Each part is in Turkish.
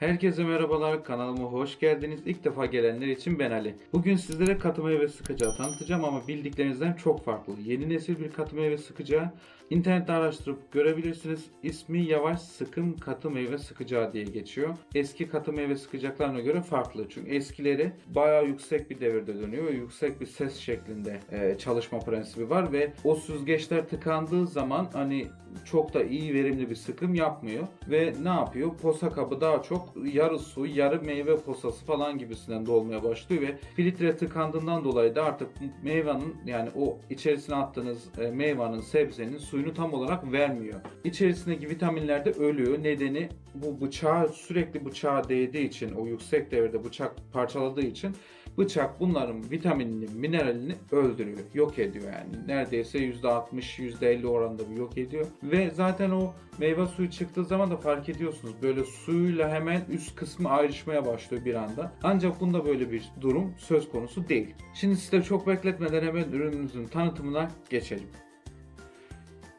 Herkese merhabalar, kanalıma hoş geldiniz. İlk defa gelenler için ben Ali. Bugün sizlere katı meyve sıkacağı tanıtacağım ama bildiklerinizden çok farklı. Yeni nesil bir katı meyve sıkacağı. İnternette araştırıp görebilirsiniz. İsmi yavaş sıkım katı meyve sıkacağı diye geçiyor. Eski katı meyve sıkacaklarına göre farklı. Çünkü eskileri bayağı yüksek bir devirde dönüyor ve yüksek bir ses şeklinde e, çalışma prensibi var ve o süzgeçler tıkandığı zaman hani çok da iyi verimli bir sıkım yapmıyor ve ne yapıyor? Posa kabı daha çok yarı su, yarı meyve posası falan gibisinden dolmaya başlıyor ve filtre tıkandığından dolayı da artık meyvenin yani o içerisine attığınız e, meyvenin, sebzenin suyunu tam olarak vermiyor. İçerisindeki vitaminler de ölüyor. Nedeni bu bıçağı sürekli bıçağa değdiği için, o yüksek devirde bıçak parçaladığı için bıçak bunların vitaminini, mineralini öldürüyor, yok ediyor yani. Neredeyse %60, %50 oranında bir yok ediyor. Ve zaten o meyve suyu çıktığı zaman da fark ediyorsunuz. Böyle suyuyla hemen üst kısmı ayrışmaya başlıyor bir anda. Ancak bunda böyle bir durum söz konusu değil. Şimdi size çok bekletmeden hemen ürünümüzün tanıtımına geçelim.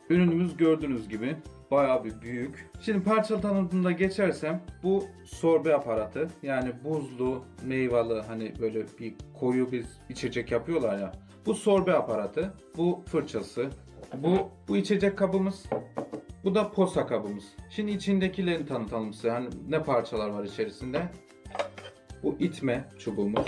Ürünümüz gördüğünüz gibi bayağı bir büyük. Şimdi parça tanıtımına geçersem bu sorbe aparatı yani buzlu, meyveli hani böyle bir koyu bir içecek yapıyorlar ya. Bu sorbe aparatı, bu fırçası, bu bu içecek kabımız, bu da posa kabımız. Şimdi içindekilerini tanıtalım size. Hani ne parçalar var içerisinde? Bu itme çubuğumuz.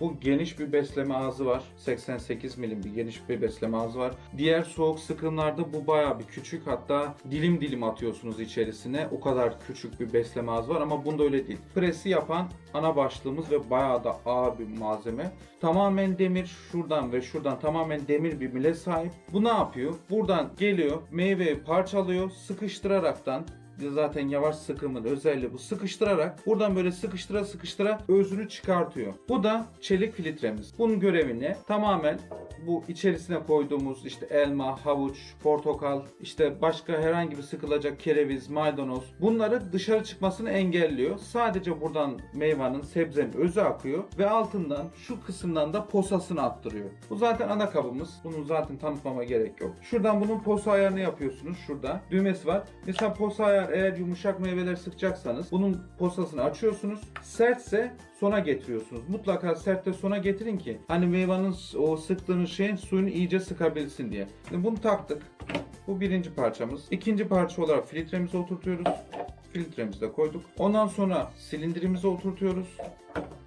Bu geniş bir besleme ağzı var. 88 milim bir geniş bir besleme ağzı var. Diğer soğuk sıkımlarda bu bayağı bir küçük. Hatta dilim dilim atıyorsunuz içerisine. O kadar küçük bir besleme ağzı var ama bunda öyle değil. Presi yapan ana başlığımız ve bayağı da ağır bir malzeme. Tamamen demir şuradan ve şuradan tamamen demir bir mile sahip. Bu ne yapıyor? Buradan geliyor meyveyi parçalıyor sıkıştıraraktan zaten yavaş sıkımın özelliği bu. Sıkıştırarak buradan böyle sıkıştıra sıkıştıra özünü çıkartıyor. Bu da çelik filtremiz. Bunun görevi ne? Tamamen bu içerisine koyduğumuz işte elma, havuç, portakal, işte başka herhangi bir sıkılacak kereviz, maydanoz bunları dışarı çıkmasını engelliyor. Sadece buradan meyvanın, sebzenin özü akıyor ve altından şu kısımdan da posasını attırıyor. Bu zaten ana kabımız. Bunu zaten tanıtmama gerek yok. Şuradan bunun posa ayarını yapıyorsunuz. Şurada düğmesi var. Mesela posa ayar eğer yumuşak meyveler sıkacaksanız bunun posasını açıyorsunuz. Sertse sona getiriyorsunuz. Mutlaka sertte sona getirin ki hani meyvanın o sıktığınız şeyin suyunu iyice sıkabilsin diye. Şimdi bunu taktık. Bu birinci parçamız. İkinci parça olarak filtremizi oturtuyoruz. Filtremizi de koyduk. Ondan sonra silindirimizi oturtuyoruz.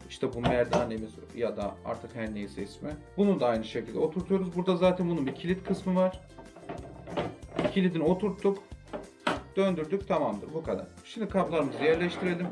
İşte bu merdanemiz ya da artık her neyse ismi. Bunu da aynı şekilde oturtuyoruz. Burada zaten bunun bir kilit kısmı var. Kilidini oturttuk. Döndürdük tamamdır bu kadar. Şimdi kaplarımızı yerleştirelim.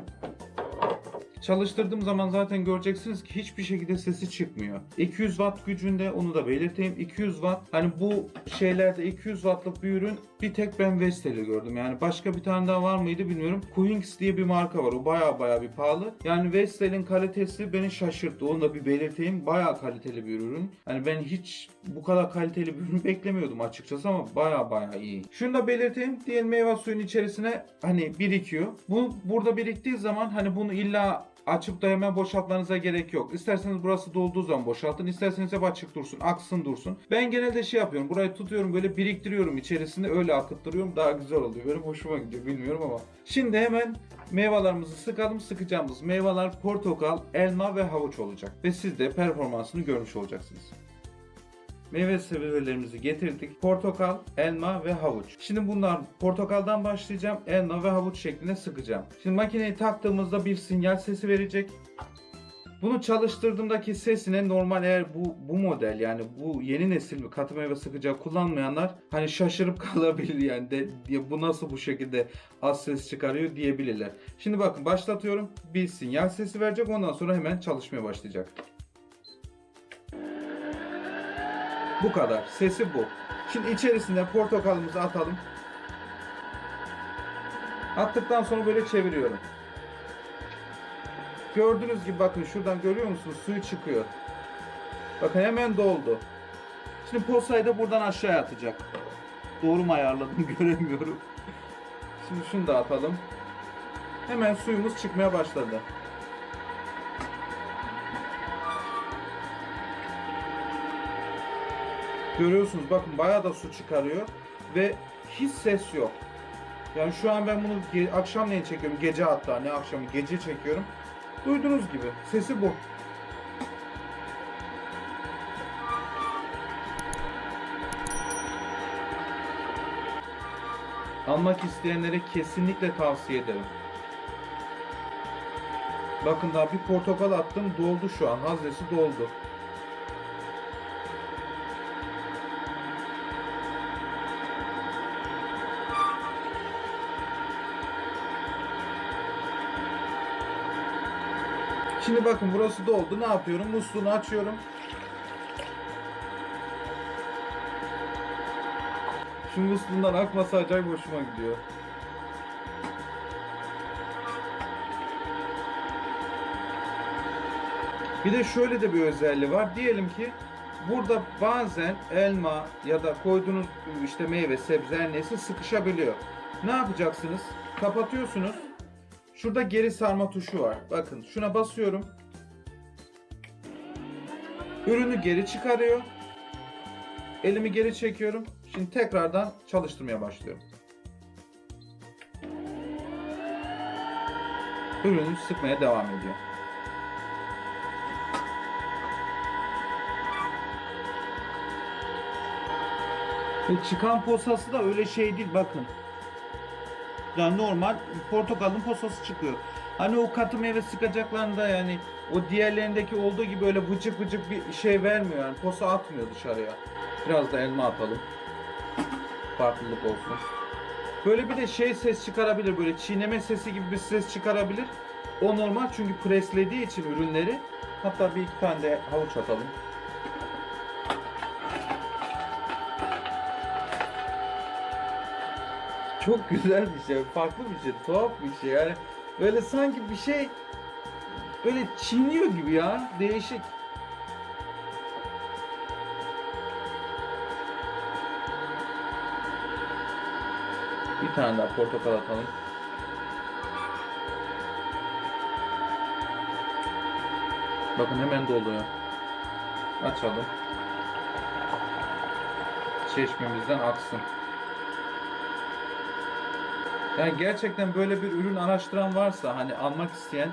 Çalıştırdığım zaman zaten göreceksiniz ki hiçbir şekilde sesi çıkmıyor. 200 watt gücünde onu da belirteyim. 200 watt hani bu şeylerde 200 wattlık bir ürün bir tek ben Vestel'i gördüm. Yani başka bir tane daha var mıydı bilmiyorum. Quinx diye bir marka var. O baya baya bir pahalı. Yani Vestel'in kalitesi beni şaşırttı. Onu da bir belirteyim. Baya kaliteli bir ürün. Yani ben hiç bu kadar kaliteli bir ürün beklemiyordum açıkçası ama baya baya iyi. Şunu da belirteyim. Diyelim meyve suyun içerisine hani birikiyor. Bu burada biriktiği zaman hani bunu illa açıp da hemen boşaltmanıza gerek yok. İsterseniz burası dolduğu zaman boşaltın. isterseniz hep açık dursun. Aksın dursun. Ben genelde şey yapıyorum. Burayı tutuyorum böyle biriktiriyorum içerisinde öyle akıttırıyorum. Daha güzel oluyor. Benim hoşuma gidiyor bilmiyorum ama. Şimdi hemen meyvelerimizi sıkalım. Sıkacağımız meyveler portakal, elma ve havuç olacak. Ve siz de performansını görmüş olacaksınız. Meyve sebzelerimizi getirdik. Portakal, elma ve havuç. Şimdi bunlar portakaldan başlayacağım. Elma ve havuç şeklinde sıkacağım. Şimdi makineyi taktığımızda bir sinyal sesi verecek. Bunu çalıştırdığımdaki sesine normal eğer bu bu model yani bu yeni nesil katı meyve sıkacağı kullanmayanlar hani şaşırıp kalabilir yani de, diye bu nasıl bu şekilde az ses çıkarıyor diyebilirler. Şimdi bakın başlatıyorum. Bir sinyal sesi verecek ondan sonra hemen çalışmaya başlayacak. Bu kadar. Sesi bu. Şimdi içerisine portakalımızı atalım. Attıktan sonra böyle çeviriyorum. Gördüğünüz gibi bakın şuradan görüyor musunuz? Suyu çıkıyor. Bakın hemen doldu. Şimdi posayı da buradan aşağıya atacak. Doğru mu ayarladım göremiyorum. Şimdi şunu da atalım. Hemen suyumuz çıkmaya başladı. Görüyorsunuz bakın bayağı da su çıkarıyor ve hiç ses yok. Yani şu an ben bunu ge- akşamleyin çekiyorum. Gece hatta ne akşamı gece çekiyorum. Duyduğunuz gibi sesi bu. Almak isteyenlere kesinlikle tavsiye ederim. Bakın daha bir portakal attım doldu şu an. Haznesi doldu. Şimdi bakın burası doldu. Ne yapıyorum? Musluğunu açıyorum. Şu musluğundan akması acayip hoşuma gidiyor. Bir de şöyle de bir özelliği var. Diyelim ki burada bazen elma ya da koyduğunuz işte meyve, sebze neyse sıkışabiliyor. Ne yapacaksınız? Kapatıyorsunuz. Şurada geri sarma tuşu var. Bakın şuna basıyorum. Ürünü geri çıkarıyor. Elimi geri çekiyorum. Şimdi tekrardan çalıştırmaya başlıyorum. Ürünü sıkmaya devam ediyor. Ve çıkan posası da öyle şey değil bakın. Yani normal portakalın posası çıkıyor. Hani o katı meyve sıkacaklarında yani o diğerlerindeki olduğu gibi öyle vıcık vıcık bir şey vermiyor yani posa atmıyor dışarıya. Biraz da elma atalım. Farklılık olsun. Böyle bir de şey ses çıkarabilir böyle çiğneme sesi gibi bir ses çıkarabilir. O normal çünkü preslediği için ürünleri. Hatta bir iki tane de havuç atalım. Çok güzel bir şey, farklı bir şey, tuhaf bir şey yani. Böyle sanki bir şey böyle çiğniyor gibi ya, değişik. Bir tane daha portakal atalım. Bakın hemen doluyor. Açalım. Çeşmemizden aksın. Yani gerçekten böyle bir ürün araştıran varsa hani almak isteyen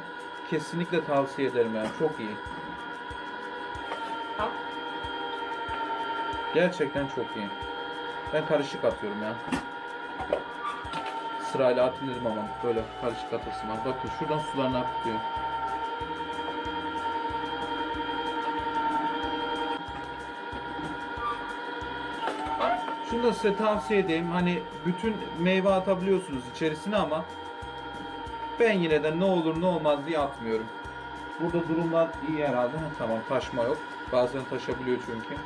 kesinlikle tavsiye ederim yani çok iyi. Gerçekten çok iyi. Ben karışık atıyorum ya. Sırayla atmıyorum ama böyle karışık atasım var. Bakın şuradan sularını akıtıyor. Da size tavsiye edeyim. Hani bütün meyve atabiliyorsunuz içerisine ama ben yine de ne olur ne olmaz diye atmıyorum. Burada durumlar iyi herhalde. Ha, tamam taşma yok. Bazen taşabiliyor çünkü.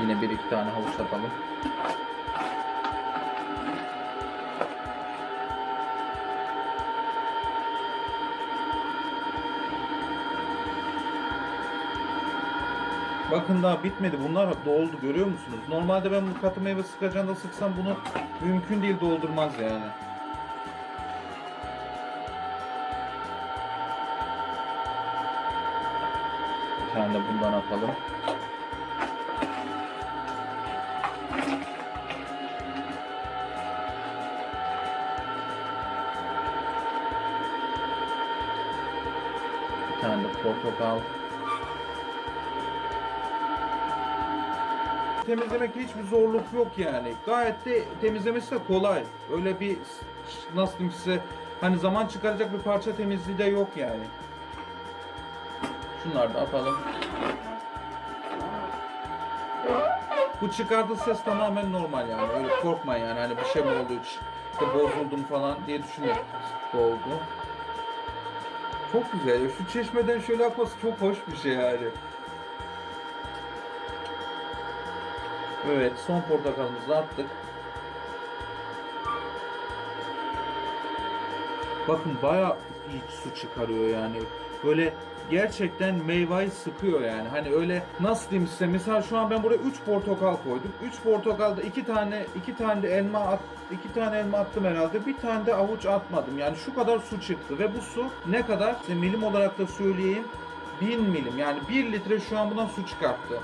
Yine bir iki tane havuç atalım. Bakın daha bitmedi. Bunlar doldu görüyor musunuz? Normalde ben bu katı meyve sıkacağında sıksam bunu mümkün değil doldurmaz yani. Bir tane de bundan atalım. Bir tane de portakal. Temizlemekte hiçbir zorluk yok yani. Gayet de temizlemesi de kolay. Öyle bir nasıl diyeyim size hani zaman çıkaracak bir parça temizliği de yok yani. Şunları da atalım. Bu çıkardığı ses tamamen normal yani. Öyle korkmayın yani hani bir şey mi oldu hiç işte bozuldum falan diye düşünüyorum. Doldu. Çok güzel. Şu çeşmeden şöyle akması çok hoş bir şey yani. Evet, son portakalımızı attık. Bakın bayağı iyi su çıkarıyor yani. Böyle gerçekten meyveyi sıkıyor yani. Hani öyle nasıl diyeyim size mesela şu an ben buraya 3 portakal koydum. 3 portakalda 2 tane 2 tane de elma at 2 tane elma attım herhalde. Bir tane de avuç atmadım. Yani şu kadar su çıktı ve bu su ne kadar? Size milim olarak da söyleyeyim. 1000 milim yani 1 litre şu an bundan su çıkarttı.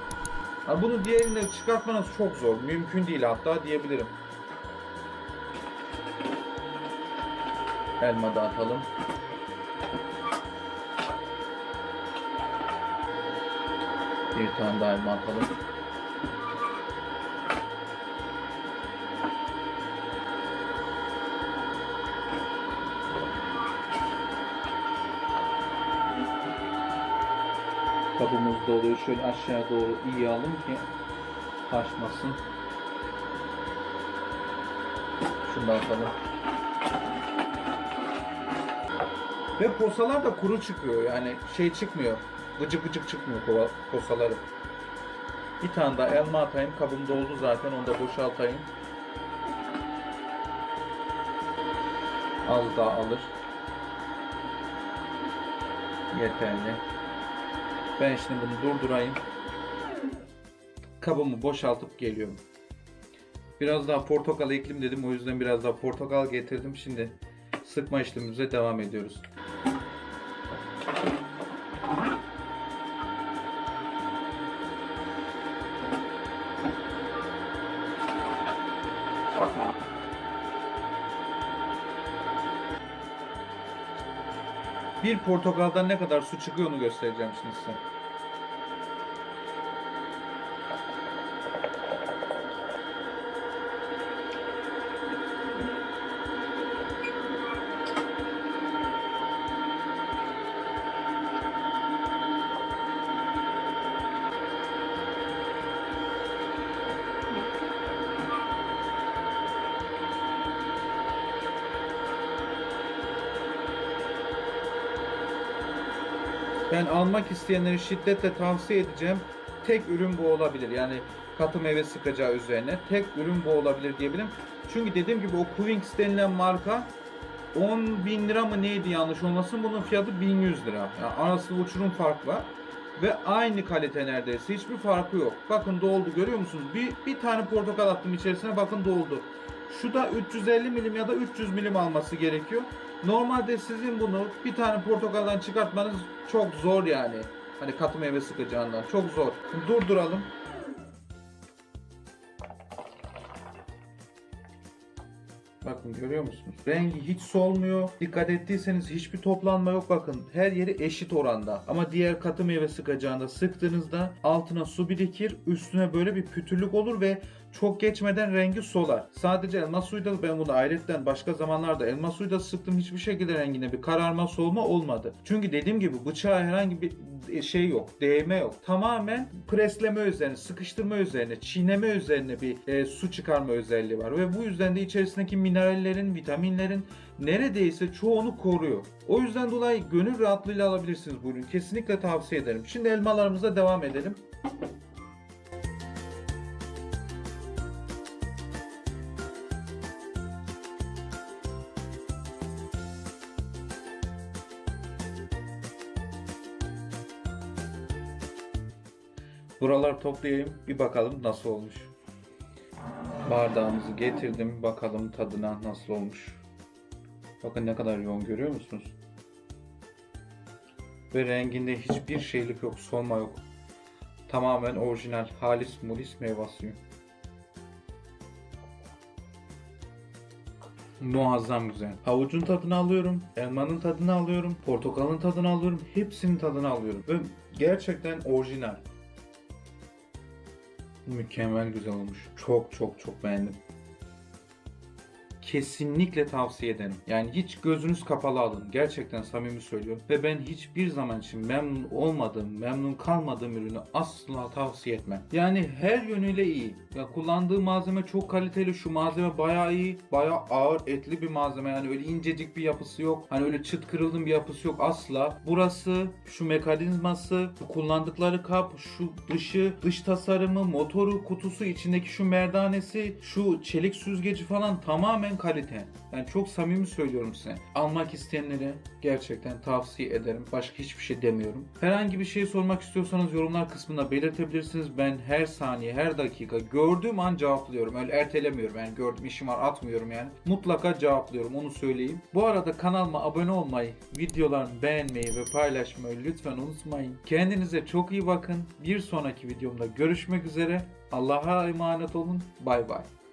Yani bunu diğerinde çıkartmanız çok zor. Mümkün değil hatta diyebilirim. Elma da atalım. Bir tane daha elma atalım. Kabımız doluyor. Şöyle aşağı doğru iyi alın ki taşmasın. Da atalım. Ve posalar da kuru çıkıyor yani şey çıkmıyor. Gıcık gıcık çıkmıyor posaları. Bir tane daha elma atayım. Kabım doldu zaten onu da boşaltayım. Az daha alır. Yeterli. Ben şimdi bunu durdurayım. Kabımı boşaltıp geliyorum. Biraz daha portakal eklim dedim o yüzden biraz daha portakal getirdim. Şimdi sıkma işlemimize devam ediyoruz. Bir portakaldan ne kadar su çıkıyor onu göstereceğim şimdi size. Ben almak isteyenleri şiddetle tavsiye edeceğim. Tek ürün bu olabilir. Yani katı meyve sıkacağı üzerine tek ürün bu olabilir diyebilirim. Çünkü dediğim gibi o Quinks denilen marka 10 bin lira mı neydi yanlış olmasın bunun fiyatı 1100 lira. Yani arasında uçurum fark var. Ve aynı kalite neredeyse hiçbir farkı yok. Bakın doldu görüyor musunuz? Bir, bir tane portakal attım içerisine bakın doldu. Şu da 350 milim ya da 300 milim alması gerekiyor. Normalde sizin bunu bir tane portakaldan çıkartmanız çok zor yani. Hani katı meyve sıkacağından çok zor. Durduralım. Bakın görüyor musunuz? Rengi hiç solmuyor. Dikkat ettiyseniz hiçbir toplanma yok bakın. Her yeri eşit oranda. Ama diğer katı meyve sıkacağında sıktığınızda altına su birikir. Üstüne böyle bir pütürlük olur ve çok geçmeden rengi solar. Sadece elma suyu da ben bunu ayrıca başka zamanlarda elma suyu da sıktım. Hiçbir şekilde rengine bir kararma solma olmadı. Çünkü dediğim gibi bıçağa herhangi bir şey yok. Değme yok. Tamamen presleme üzerine, sıkıştırma üzerine, çiğneme üzerine bir e, su çıkarma özelliği var. Ve bu yüzden de içerisindeki minerallerin, vitaminlerin neredeyse çoğunu koruyor. O yüzden dolayı gönül rahatlığıyla alabilirsiniz bu ürünü. Kesinlikle tavsiye ederim. Şimdi elmalarımıza devam edelim. Buralar toplayayım. Bir bakalım nasıl olmuş. Bardağımızı getirdim. Bakalım tadına nasıl olmuş. Bakın ne kadar yoğun görüyor musunuz? Ve renginde hiçbir şeylik yok, solma yok. Tamamen orijinal, halis mulis meyve suyu. Muazzam güzel. Havucun tadını alıyorum, elmanın tadını alıyorum, portakalın tadını alıyorum, hepsinin tadını alıyorum. Ve gerçekten orijinal. Mükemmel güzel olmuş. Çok çok çok beğendim. Kesinlikle tavsiye ederim. Yani hiç gözünüz kapalı alın. Gerçekten samimi söylüyorum. Ve ben hiçbir zaman için memnun olmadığım, memnun kalmadığım ürünü asla tavsiye etmem. Yani her yönüyle iyi. Ya kullandığı malzeme çok kaliteli. Şu malzeme bayağı iyi. Bayağı ağır etli bir malzeme. Yani öyle incecik bir yapısı yok. Hani öyle çıt kırıldığım bir yapısı yok asla. Burası, şu mekanizması, şu kullandıkları kap, şu dışı, dış tasarımı, motoru, kutusu, içindeki şu merdanesi, şu çelik süzgeci falan tamamen tamamen kalite. Yani çok samimi söylüyorum size. Almak isteyenlere gerçekten tavsiye ederim. Başka hiçbir şey demiyorum. Herhangi bir şey sormak istiyorsanız yorumlar kısmında belirtebilirsiniz. Ben her saniye, her dakika gördüğüm an cevaplıyorum. Öyle ertelemiyorum. Yani gördüğüm işim var atmıyorum yani. Mutlaka cevaplıyorum onu söyleyeyim. Bu arada kanalıma abone olmayı, videolarımı beğenmeyi ve paylaşmayı lütfen unutmayın. Kendinize çok iyi bakın. Bir sonraki videomda görüşmek üzere. Allah'a emanet olun. Bay bay.